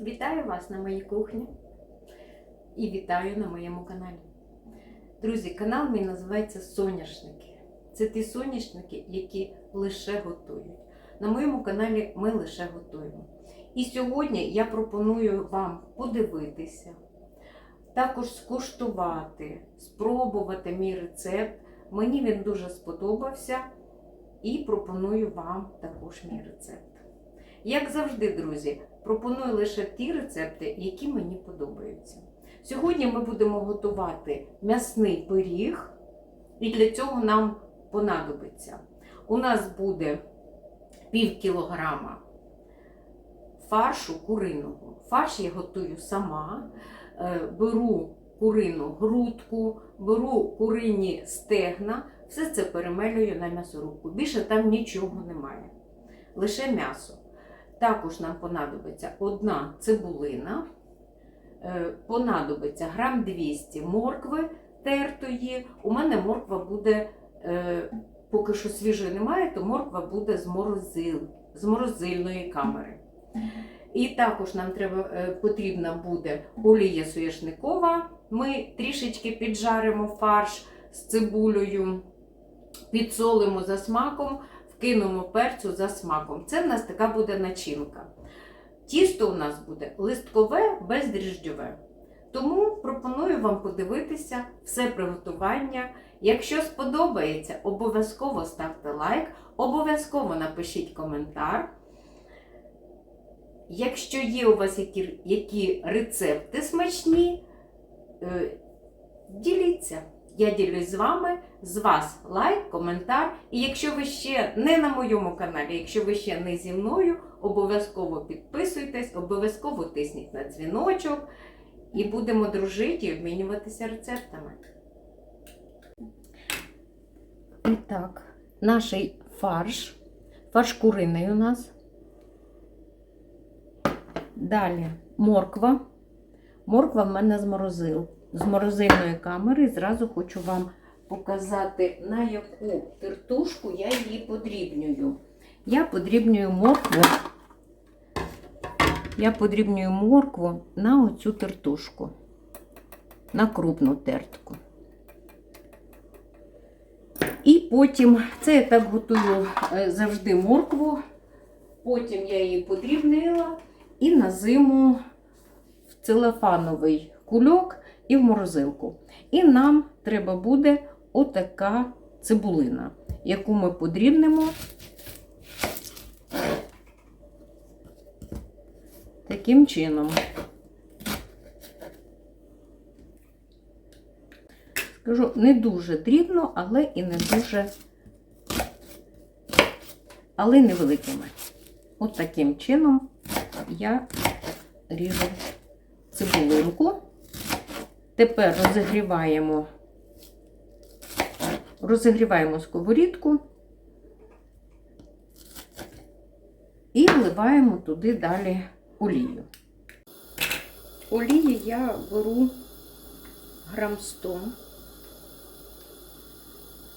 Вітаю вас на моїй кухні і вітаю на моєму каналі. Друзі, канал мій називається Соняшники. Це ті соняшники, які лише готують. На моєму каналі ми лише готуємо. І сьогодні я пропоную вам подивитися, також скуштувати, спробувати мій рецепт. Мені він дуже сподобався і пропоную вам також мій рецепт. Як завжди, друзі, пропоную лише ті рецепти, які мені подобаються. Сьогодні ми будемо готувати м'ясний пиріг, і для цього нам понадобиться. У нас буде пів кілограма фаршу куриного. Фарш я готую сама. Е, Беру курину грудку, беру курині стегна, все це перемелюю на м'ясорубку. Більше там нічого немає. Лише м'ясо. Також нам понадобиться одна цибулина, е, понадобиться грам 200 моркви тертої. У мене морква буде, е, поки що свіжої немає, то морква буде з, морозил, з морозильної камери. І також нам треба, е, потрібна буде олія соняшникова. Ми трішечки піджаримо фарш з цибулею, підсолимо за смаком вкинемо перцю за смаком. Це в нас така буде начинка. Тісто у нас буде листкове, бездріжджове. Тому пропоную вам подивитися все приготування. Якщо сподобається, обов'язково ставте лайк, обов'язково напишіть коментар. Якщо є у вас які, які рецепти смачні, е, діліться. Я ділюсь з вами, з вас лайк, коментар. І якщо ви ще не на моєму каналі, якщо ви ще не зі мною, обов'язково підписуйтесь, обов'язково тисніть на дзвіночок і будемо дружити і обмінюватися рецептами. І так, наш фарш, фарш куриний у нас. Далі морква. Морква в мене з морозил з морозильної камери. Зразу хочу вам показати, на яку тертушку я її подрібнюю. Я подрібнюю моркву. Я подрібнюю моркву на оцю тертушку, на крупну тертку. І потім, це я так готую е, завжди моркву, потім я її подрібнила і на зиму в целофановий кульок і в морозилку. І нам треба буде отака цибулина, яку ми подрібнемо таким чином. Скажу, не дуже дрібно, але і не дуже, але невеликими. От таким чином я ріжу цибулинку. Тепер розігріваємо, розігріваємо сковорідку і вливаємо туди далі олію. Олії я беру грам 100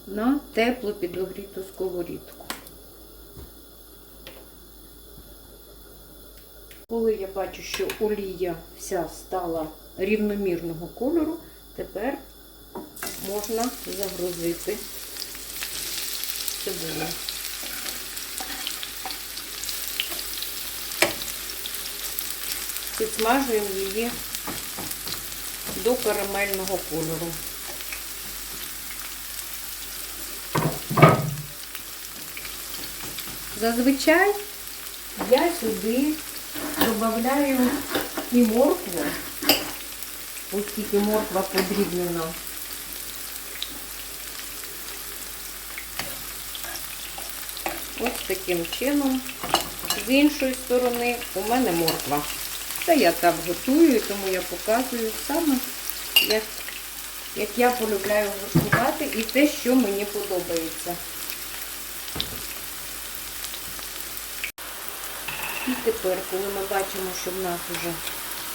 на тепло підогріту сковорідку. Коли я бачу, що олія вся стала рівномірного кольору, тепер можна загрузити цибулю. Підсмажуємо її до карамельного кольору. Зазвичай я сюди додаю і моркву, оскільки морква подрібнена. Ось таким чином. З іншої сторони у мене морква. Це я так готую, тому я показую саме, як, як я полюбляю готувати і те, що мені подобається. І тепер, коли ми бачимо, що в нас вже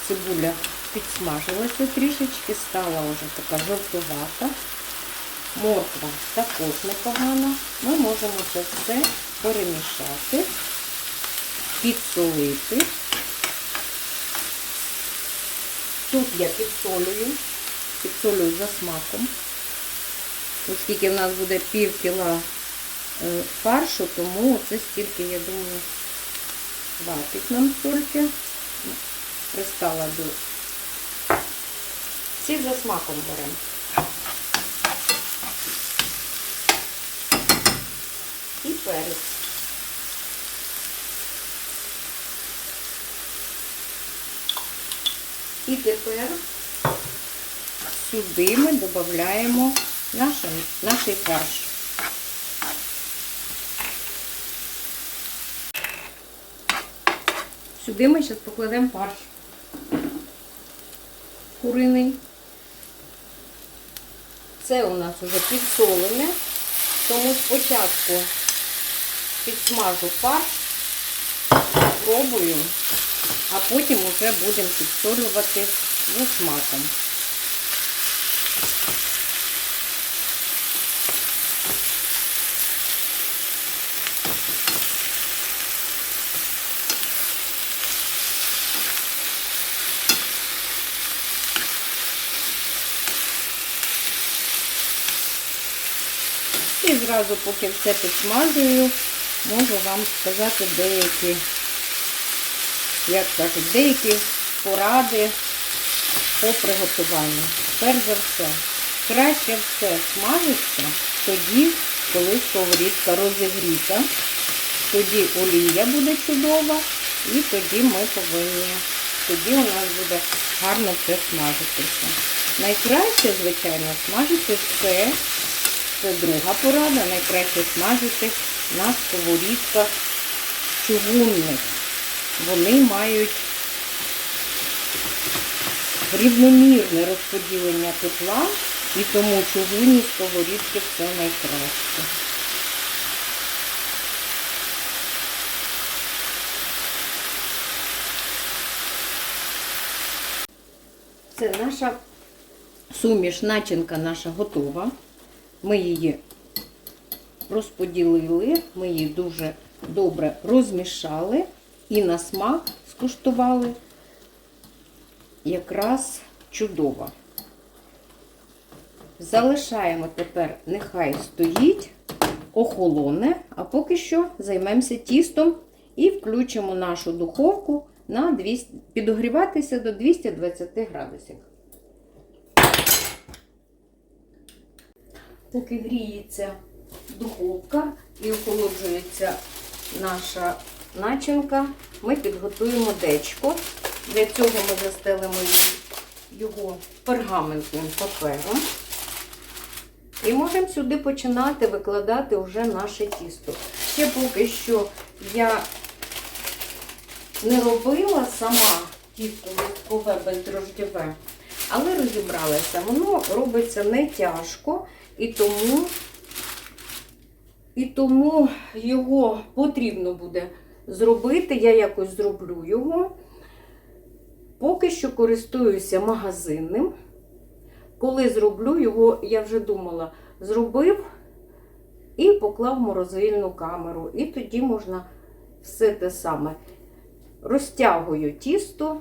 цибуля підсмажилася трішечки, стала вже така жовтувата, морква також непогана, ми можемо це все перемішати, підсолити Тут я підсолюю, підсолюю за смаком. Оскільки в нас буде пів кіла е, фаршу, тому це стільки, я думаю, хватить нам стільки. Пристала до всі за смаком беремо. І перець. І тепер сюди ми додаємо наш, наш фарш. Сюди ми зараз покладемо фарш куриний. Це у нас вже підсолене, тому спочатку підсмажу фарш, пробую, а потім вже будемо підсолювати за смаком. І зразу, поки все підсмажую, можу вам сказати деякі, як кажуть, деякі поради по приготуванню. Перш за все, краще все смажиться тоді, коли сковорідка розігріта. Тоді олія буде чудова, і тоді ми повинні, тоді у нас буде гарно все смажитися. Найкраще, звичайно, смажити все це друга порада. Найкраще смажити на сковорідках чугунних. Вони мають рівномірне розподілення тепла, і тому чугунні сковорідки це найкраще. Це наша суміш, начинка наша готова. Ми її розподілили, ми її дуже добре розмішали і на смак скуштували якраз чудово. Залишаємо тепер, нехай стоїть, охолоне, а поки що займемося тістом і включимо нашу духовку на 200, підогріватися до 220 градусів. Поки гріється духовка і охолоджується наша начинка, ми підготуємо дечко. Для цього ми застелимо його пергаментним папером. І можемо сюди починати викладати вже наше тісто. Ще поки що я не робила сама тісто листкове бездрождєве, але розібралася. Воно робиться не тяжко. І тому, і тому його потрібно буде зробити. Я якось зроблю його. Поки що користуюся магазинним. Коли зроблю його, я вже думала, зробив і поклав морозильну камеру. І тоді можна все те саме. Розтягую тісто,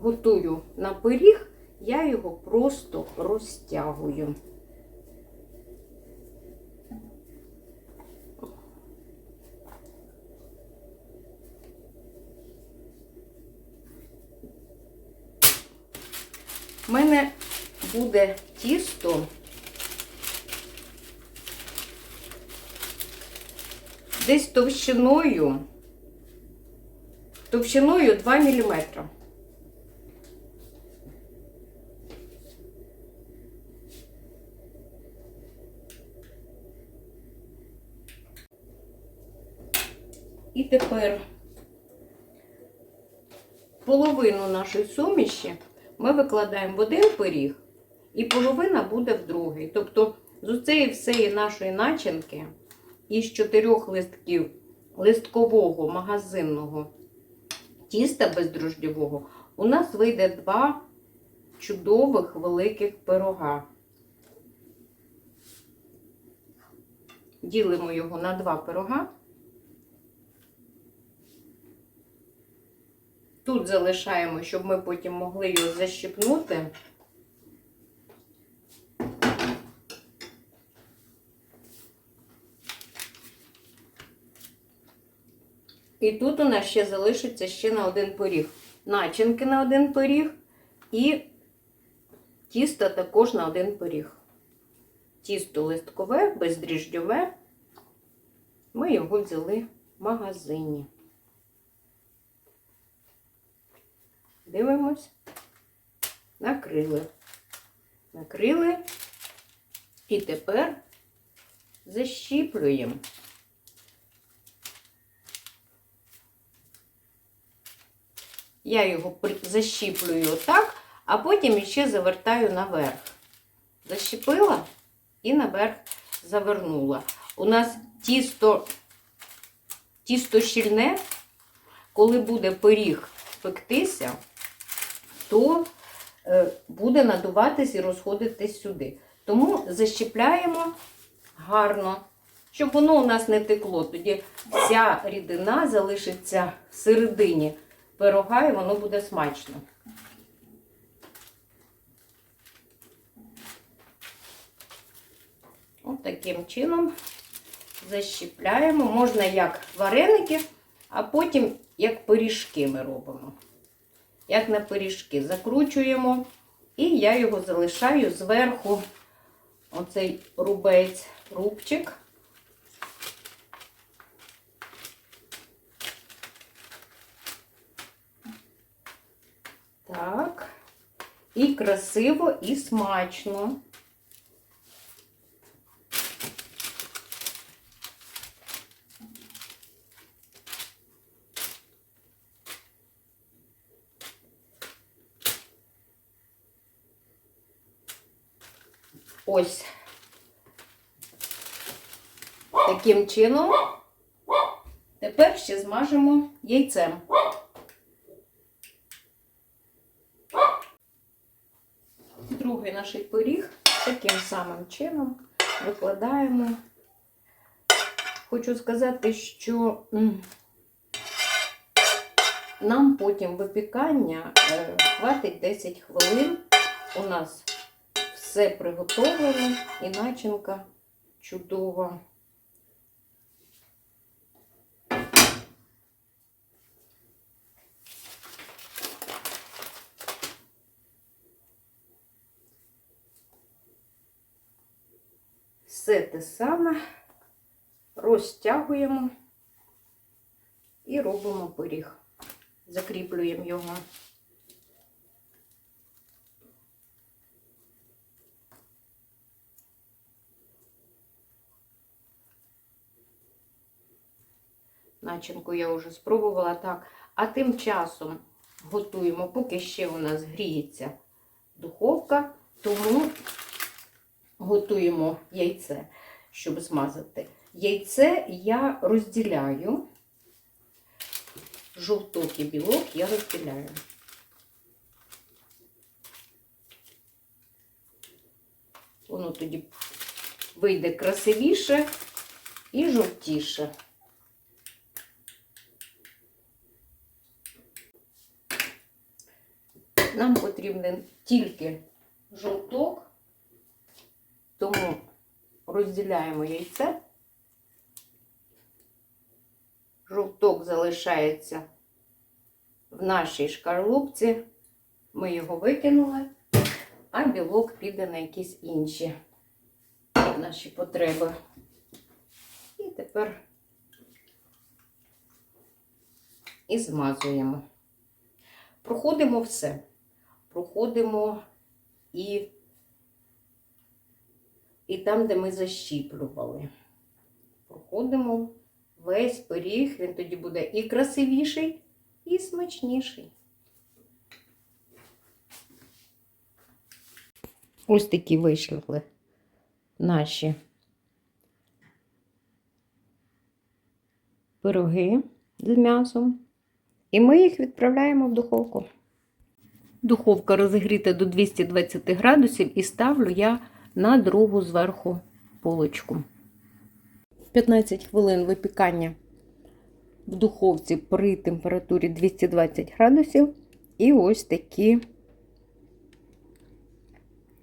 готую на пиріг я його просто розтягую. У мене буде тісто десь товщиною, товщиною 2 мм. І тепер половину нашої суміші ми викладаємо в один пиріг, і половина буде в другий. Тобто з цієї всієї нашої начинки із чотирьох листків листкового магазинного тіста бездрождєвого у нас вийде два чудових великих пирога. Ділимо його на два пирога. Тут залишаємо, щоб ми потім могли його защипнути. І тут у нас ще залишиться ще на один пиріг. Начинки на один пиріг і тісто також на один пиріг. Тісто листкове, бездріждьове. Ми його взяли в магазині. Дивимось. Накрили. Накрили. І тепер защіплюємо. Я його защіплюю отак, а потім ще завертаю наверх. Защіпила і наверх завернула. У нас тісто, тісто щільне, коли буде пиріг пектися, то е, буде надуватись і розходитись сюди. Тому защіпляємо гарно, щоб воно у нас не текло. Тоді вся рідина залишиться всередині пирога і воно буде смачно. От таким чином защіпляємо. Можна як вареники, а потім як пиріжки ми робимо. Як на пиріжки закручуємо, і я його залишаю зверху, оцей рубець, рубчик. Так. І красиво, і смачно. Ось таким чином. Тепер ще змажемо яйцем. Другий наш пиріг таким самим чином викладаємо. Хочу сказати, що нам потім випікання е, хватить 10 хвилин. У нас все приготовлено і начинка чудова. Все те саме розтягуємо і робимо пиріг. Закріплюємо його. Начинку я вже спробувала так. А тим часом готуємо, поки ще у нас гріється духовка, тому готуємо яйце, щоб змазати. Яйце я розділяю. Жовток і білок я розділяю. Воно тоді вийде красивіше і жовтіше. Нам потрібен тільки жовток, тому розділяємо яйце. Жовток залишається в нашій шкарлупці. Ми його викинули, а білок піде на якісь інші наші потреби. І тепер і змазуємо. Проходимо все. Проходимо і, і там, де ми защіплювали. Проходимо весь пиріг, він тоді буде і красивіший, і смачніший. Ось такі вийшли наші пироги з м'ясом. І ми їх відправляємо в духовку. Духовка розігріта до 220 градусів і ставлю я на другу зверху полочку. 15 хвилин випікання в духовці при температурі 220 градусів. І ось такі,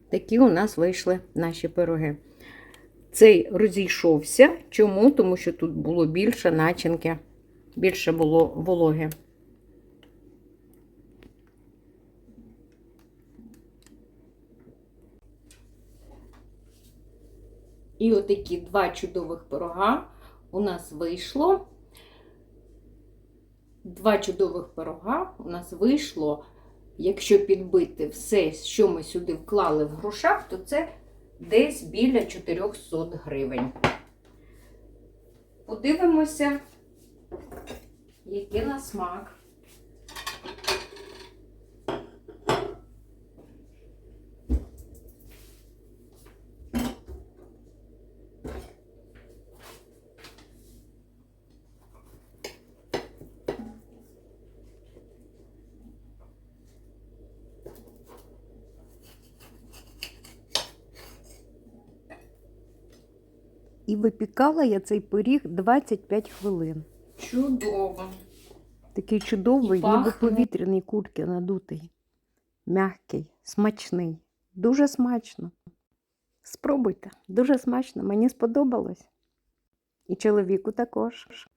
такі у нас вийшли наші пироги. Цей розійшовся. Чому? Тому що тут було більше начинки, більше було вологи. І отакі два чудових пирога у нас вийшло. Два чудових пирога у нас вийшло. Якщо підбити все, що ми сюди вклали в грошах, то це десь біля 400 гривень. Подивимося, який на смак. І випікала я цей пиріг 25 хвилин. Чудово! Такий чудовий, ніби повітряний курки надутий. Мягкий, смачний. Дуже смачно. Спробуйте, дуже смачно. Мені сподобалось. І чоловіку також.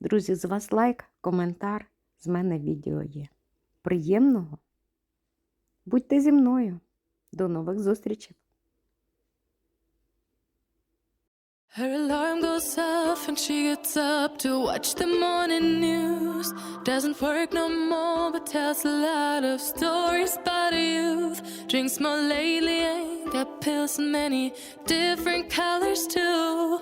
Друзі, з вас лайк, коментар. З мене відео є. Приємного. Будьте зі мною. До нових зустрічей. Her alarm goes off and she gets up to watch the morning news. Doesn't work no more, but tells a lot of stories about youth. Drinks more lately, ain't got pills in many different colors too.